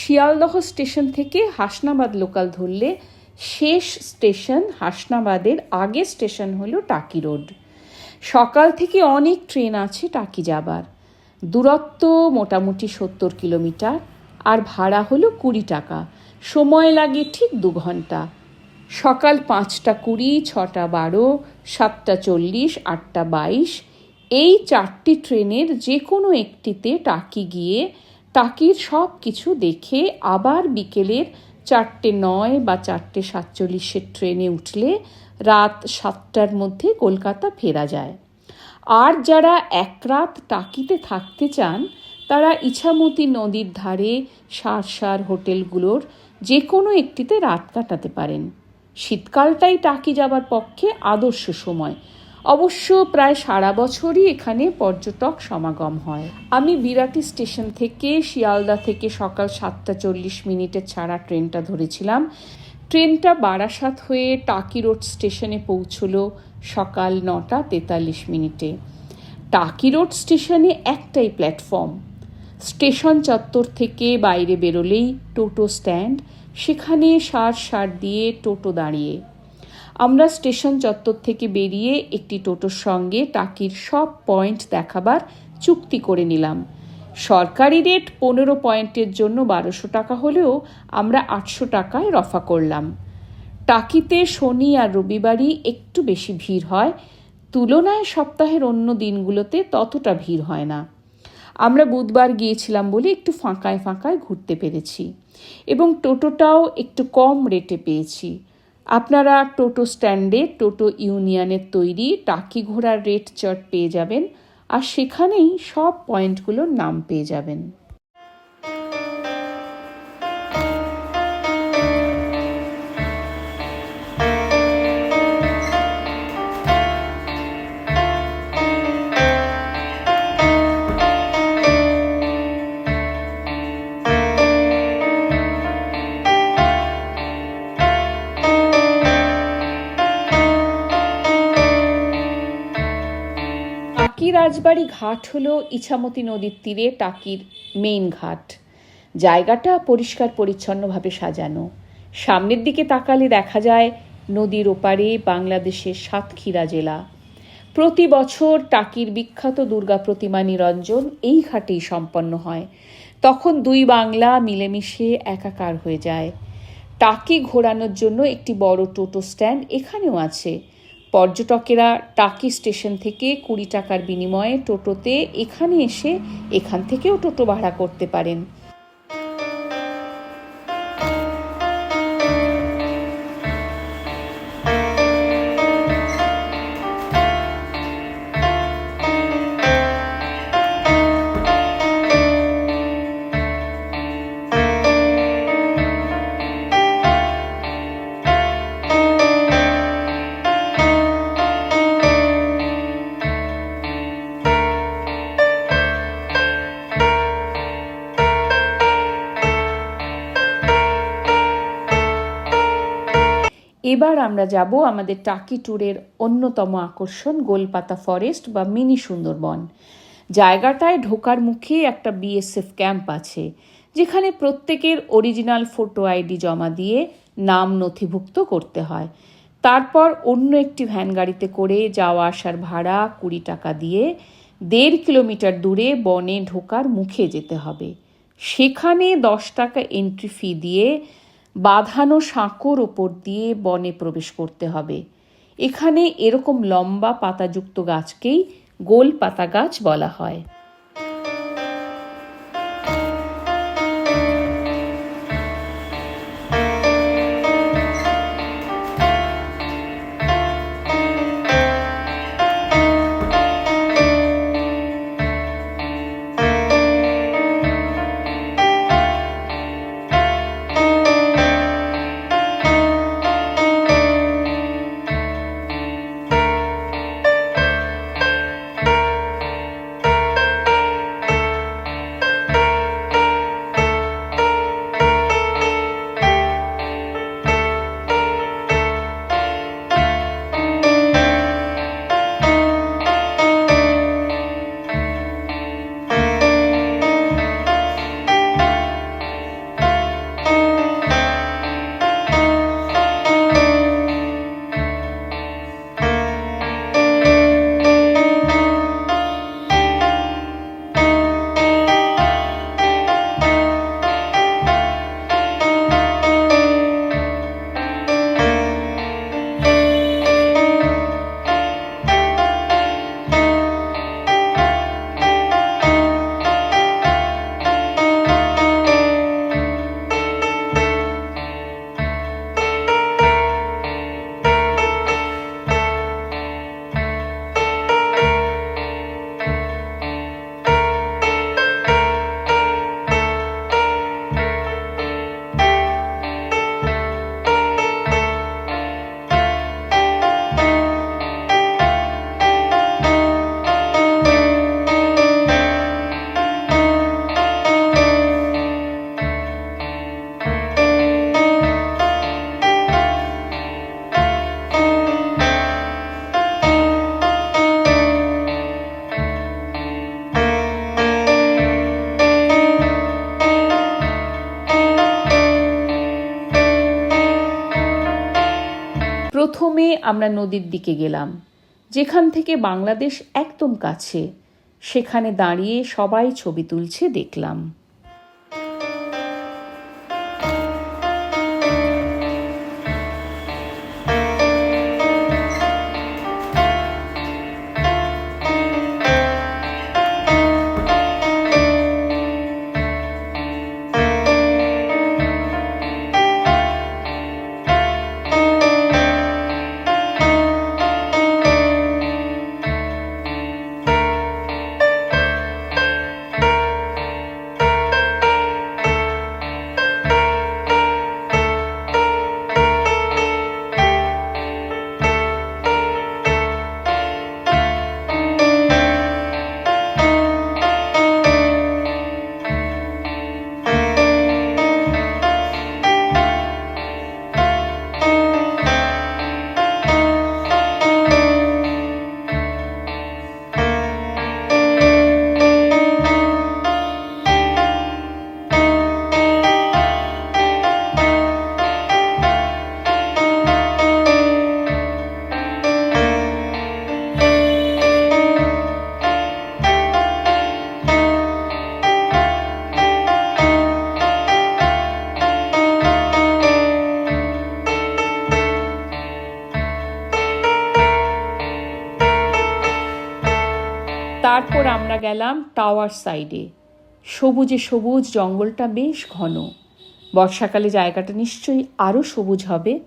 Sealdah station থেকে Hasnabad local ধরলে শেষ স্টেশন হাসনাবাদের আগের স্টেশন হলো টাকি রোড। সকাল থেকে অনেক ট্রেন আছে টাকি যাবার। দূরত্ব মোটামুটি সত্তর কিলোমিটার, আর ভাড়া হলো কুড়ি টাকা। সময় লাগে ঠিক দু ঘণ্টা। সকাল পাঁচটা কুড়ি, ছটা বারো, সাতটা চল্লিশ, আটটা বাইশ, এই চারটি ট্রেনের যে কোনো একটিতে টাকি গিয়ে টাকির সব কিছু দেখে আবার বিকেলের চারটে নয় বা চারটে সাতচল্লিশের ট্রেনে উঠলে রাত সাতটার মধ্যে কলকাতা ফেরা যায়। আর যারা এক রাত টাকিতে থাকতে চান, তারা ইছামতি নদীর ধারে সার সার হোটেলগুলোর যে কোনো একটিতে রাত কাটাতে পারেন। শীতকালটাই টাকি যাবার পক্ষে আদর্শ সময়। অবশ্য প্রায় সারা বছরই এখানে পর্যটক সমাগম হয়। আমি বিরাটি স্টেশন থেকে শিয়ালদা থেকে সকাল সাতটা চল্লিশ মিনিটে ছাড়া ট্রেনটা ধরেছিলাম। ট্রেনটা বারাসাত হয়ে টাকি রোড স্টেশনে পৌঁছলো সকাল নটা তেতাল্লিশ মিনিটে। টাকি রোড স্টেশনে একটাই প্ল্যাটফর্ম। স্টেশন চত্বর থেকে বাইরে বেরোলেই টোটো স্ট্যান্ড, সেখানে সার সার দিয়ে টোটো দাঁড়িয়ে। আমরা স্টেশন চত্বর থেকে বেরিয়ে একটি টোটোর সঙ্গে টাকির সব পয়েন্ট দেখাবার চুক্তি করে নিলাম। সরকারি রেট পনেরো পয়েন্টের জন্য বারোশো টাকা হলেও আমরা আটশো টাকায় রফা করলাম। টাকিতে শনি আর রবিবারই একটু বেশি ভিড় হয়, তুলনায় সপ্তাহের অন্য দিনগুলোতে ততটা ভিড় হয় না। আমরা বুধবার গিয়েছিলাম বলে একটু ফাঁকায় ফাঁকায় ঘুরতে পেরেছি এবং টোটোটাও একটু কম রেটে পেয়েছি। আপনারা টোটো স্ট্যান্ডে, টোটো ইউনিয়নের তৈরি টাকি ঘোড়ার রেট চট পেয়ে যাবেন আর সেখানেই সব পয়েন্টগুলোর নাম পেয়ে যাবেন। রাজবাড়ি ঘাট হল ইছামতি নদীর তীরে টাকির মেইন ঘাট। জায়গাটা পরিষ্কার পরিচ্ছন্নভাবে সাজানো। সামনের দিকে তাকালে দেখা যায় নদীর ওপারে বাংলাদেশের সাতক্ষীরা জেলা। প্রতি বছর টাকির বিখ্যাত দুর্গা প্রতিমা নিরঞ্জন এই ঘাটেই সম্পন্ন হয়। তখন দুই বাংলা মিলেমিশে একাকার হয়ে যায়। টাকি ঘোরানোর জন্য একটি বড় টোটো স্ট্যান্ড এখানেও আছে। পর্যটকেরা টাকি স্টেশন থেকে কুড়ি টাকার বিনিময়ে টোটোতে এখানে এসে এখান থেকেও টোটো ভাড়া করতে পারেন। এবার আমরা যাব আমাদের টাকি ট্যুরের অন্যতম আকর্ষণ, গোলপাতা ফরেস্ট বা মিনি সুন্দরবন। জায়গাটায় ঢোকার মুখে একটা বিএসএফ ক্যাম্প আছে, যেখানে প্রত্যেকের অরিজিনাল ফটো আইডি জমা দিয়ে নাম নথিভুক্ত করতে হয়। তারপর অন্য একটি ভ্যান গাড়িতে করে যাওয়া আসার ভাড়া কুড়ি টাকা দিয়ে দেড় কিলোমিটার দূরে বনে ঢোকার মুখে যেতে হবে। সেখানে দশ টাকা এন্ট্রি ফি দিয়ে বাঁধানো সাঁকোর ওপর দিয়ে বনে প্রবেশ করতে হবে। এখানে এরকম লম্বা পাতাযুক্ত গাছকেই গোল পাতা গাছ বলা হয়। প্রথমে আমরা নদীর দিকে গেলাম, যেখান থেকে বাংলাদেশ একদম কাছে। সেখানে দাঁড়িয়ে সবাই ছবি তুলছে, দেখলাম। তারপর আমরা গেলাম টাওয়ার সাইডে। সবুজে সবুজ, জঙ্গলটা বেশ ঘন। বর্ষাকালে জায়গাটা নিশ্চয়ই আরও সবুজ হবে।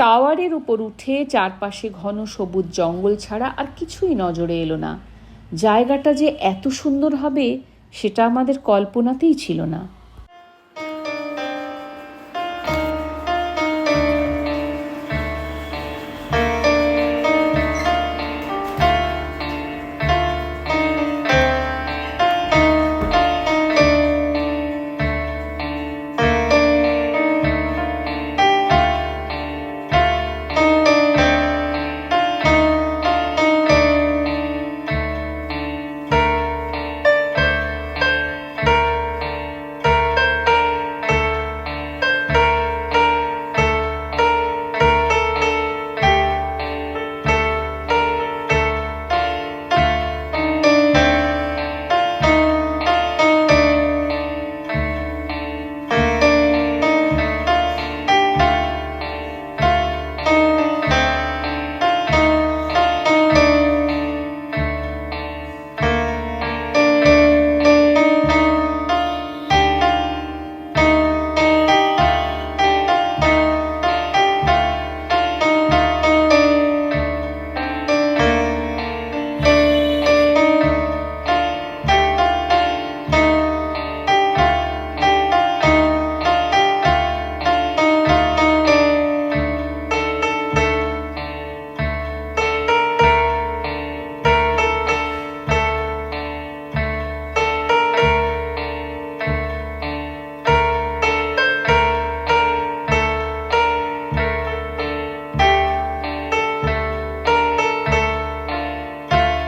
টাওয়ারের উপর উঠে চারপাশে ঘন সবুজ জঙ্গল ছাড়া আর কিছুই নজরে এলো না। জায়গাটা যে এত সুন্দর হবে, সেটা আমাদের কল্পনাতেই ছিল না।